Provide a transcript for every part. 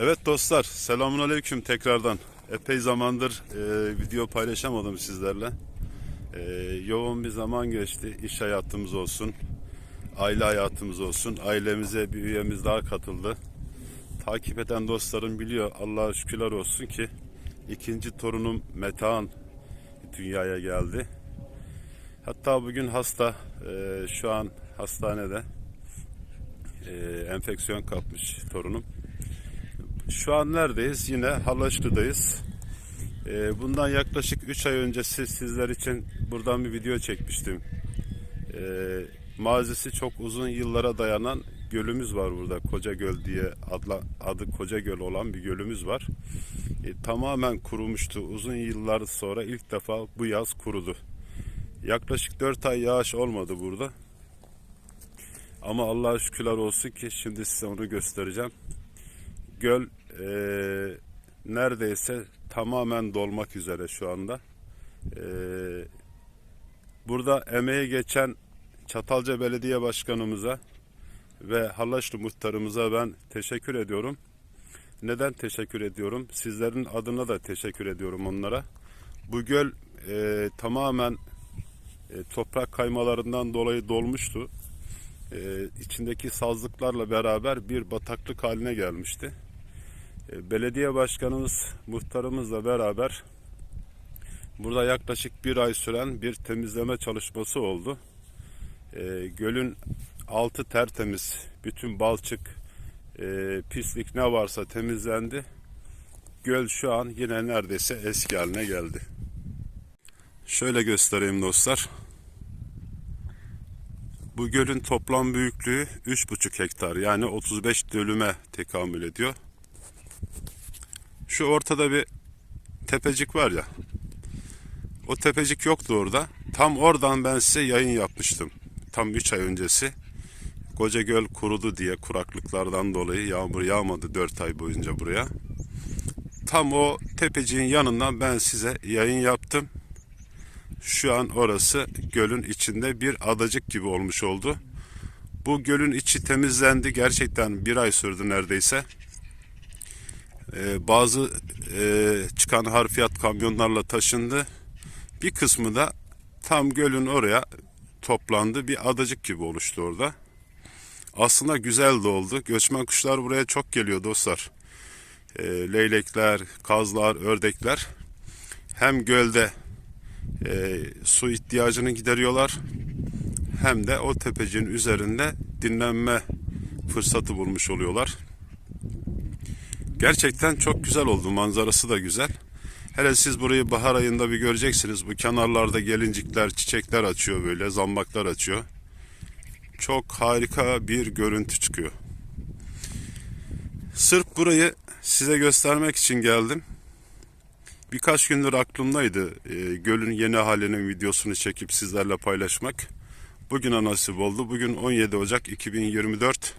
Evet dostlar, selamun aleyküm tekrardan. Epey zamandır e, video paylaşamadım sizlerle. E, yoğun bir zaman geçti. İş hayatımız olsun, aile hayatımız olsun. Ailemize bir üyemiz daha katıldı. Takip eden dostlarım biliyor. Allah'a şükürler olsun ki ikinci torunum Metehan dünyaya geldi. Hatta bugün hasta, e, şu an hastanede e, enfeksiyon kapmış torunum. Şu an neredeyiz? Yine Halaşlı'dayız. Ee, bundan yaklaşık 3 ay öncesi sizler için buradan bir video çekmiştim. Ee, mazisi çok uzun yıllara dayanan gölümüz var burada. Koca Göl diye adla, adı Koca Göl olan bir gölümüz var. Ee, tamamen kurumuştu. Uzun yıllar sonra ilk defa bu yaz kurudu. Yaklaşık 4 ay yağış olmadı burada. Ama Allah'a şükürler olsun ki şimdi size onu göstereceğim göl e, neredeyse tamamen dolmak üzere şu anda. E, burada emeği geçen Çatalca Belediye Başkanımıza ve Hallaçlı Muhtarımıza ben teşekkür ediyorum. Neden teşekkür ediyorum? Sizlerin adına da teşekkür ediyorum onlara. Bu göl e, tamamen e, toprak kaymalarından dolayı dolmuştu. E, içindeki sazlıklarla beraber bir bataklık haline gelmişti. E, belediye başkanımız, muhtarımızla beraber burada yaklaşık bir ay süren bir temizleme çalışması oldu. E, gölün altı tertemiz, bütün balçık, e, pislik ne varsa temizlendi. Göl şu an yine neredeyse eski haline geldi. Şöyle göstereyim dostlar. Bu gölün toplam büyüklüğü 3,5 hektar yani 35 dönüme tekamül ediyor. Şu ortada bir tepecik var ya. O tepecik yoktu orada. Tam oradan ben size yayın yapmıştım. Tam 3 ay öncesi. Koca göl kurudu diye kuraklıklardan dolayı yağmur yağmadı 4 ay boyunca buraya. Tam o tepeciğin yanından ben size yayın yaptım. Şu an orası gölün içinde bir adacık gibi olmuş oldu. Bu gölün içi temizlendi. Gerçekten bir ay sürdü neredeyse. Ee, bazı e, çıkan harfiyat kamyonlarla taşındı. Bir kısmı da tam gölün oraya toplandı. Bir adacık gibi oluştu orada. Aslında güzel de oldu. Göçmen kuşlar buraya çok geliyor dostlar. Ee, leylekler, kazlar, ördekler hem gölde e, su ihtiyacını gideriyorlar hem de o tepeciğin üzerinde dinlenme fırsatı bulmuş oluyorlar. Gerçekten çok güzel oldu. Manzarası da güzel. Hele siz burayı bahar ayında bir göreceksiniz. Bu kenarlarda gelincikler, çiçekler açıyor böyle, zambaklar açıyor. Çok harika bir görüntü çıkıyor. Sırf burayı size göstermek için geldim. Birkaç gündür aklımdaydı e, gölün yeni halinin videosunu çekip sizlerle paylaşmak. Bugüne nasip oldu. Bugün 17 Ocak 2024.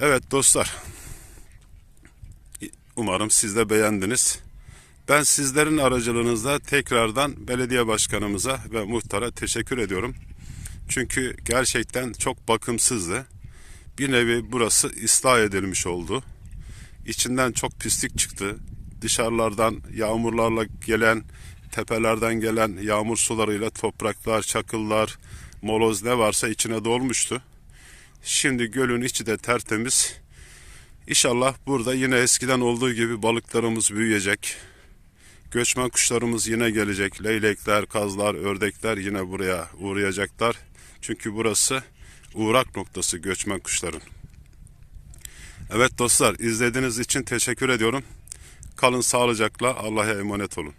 Evet dostlar. Umarım siz de beğendiniz. Ben sizlerin aracılığınızla tekrardan belediye başkanımıza ve muhtara teşekkür ediyorum. Çünkü gerçekten çok bakımsızdı. Bir nevi burası ıslah edilmiş oldu. İçinden çok pislik çıktı. Dışarılardan yağmurlarla gelen, tepelerden gelen yağmur sularıyla topraklar, çakıllar, moloz ne varsa içine dolmuştu. Şimdi gölün içi de tertemiz. İnşallah burada yine eskiden olduğu gibi balıklarımız büyüyecek. Göçmen kuşlarımız yine gelecek. Leylekler, kazlar, ördekler yine buraya uğrayacaklar. Çünkü burası uğrak noktası göçmen kuşların. Evet dostlar izlediğiniz için teşekkür ediyorum. Kalın sağlıcakla Allah'a emanet olun.